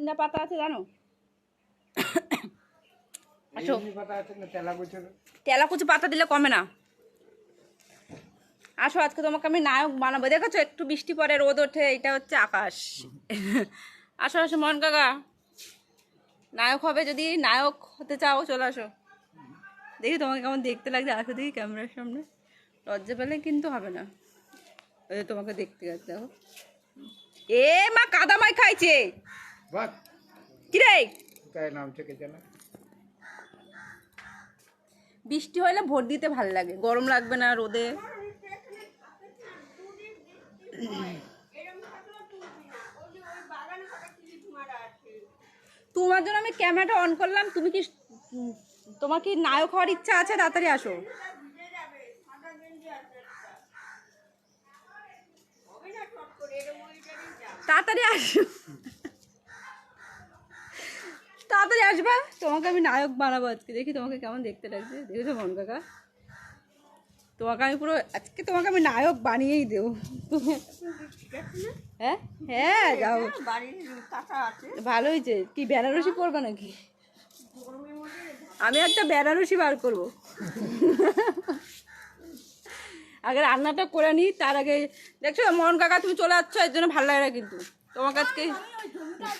তিনটা পাতা আছে জানো? আসো এমনি পাতা আছে না তেলা গুছের তেলা কুচি পাতা দিলে কমে না। আসো আজকে তোমাকে আমি নায়ক বানাবো। দেখেছ একটু বৃষ্টি পরে রোদ ওঠে এটা হচ্ছে আকাশ। আসো আসো মন কাকা। নায়ক হবে যদি নায়ক হতে চাও চলে আসো। দেখি তোমাকে কেমন দেখতে লাগছে। আসো দেখি ক্যামেরার সামনে। লজ্জা পেলে কিন্তু হবে না। ওই তোমাকে দেখতে গেছে দেখো। এ মা কাদামাই খাইছে। বাস কিরে? তাই জানে বৃষ্টি হলে ভোট দিতে ভালো লাগে গরম লাগবে না রোদে। তোমার জন্য আমি ক্যামেরাটা অন করলাম তুমি কি তোমার কি নায়ক হওয়ার ইচ্ছা আছে? তাড়াতাড়ি আসো। তাড়াতাড়ি আসো। তাড়াতাড়ি আসবা। তোমাকে আমি নায়ক বানাবো আজকে। দেখি তোমাকে কেমন দেখতে লাগছে। দেখেছ মন কাকা। তোমাকে আমি পুরো আজকে তোমাকে আমি নায়ক বানিয়েই দেবো। হ্যাঁ? হ্যাঁ যাও। ভালো হয়েছে কি, বেনারসি পরবে নাকি? আমি একটা বেনারসি বার করব। আগে রান্নাটা করে নিই, তার আগে দেখছ মোহন কাকা, তুমি চলে যাচ্ছ এর জন্য ভালো লাগে না কিন্তু। তোমার কাছকে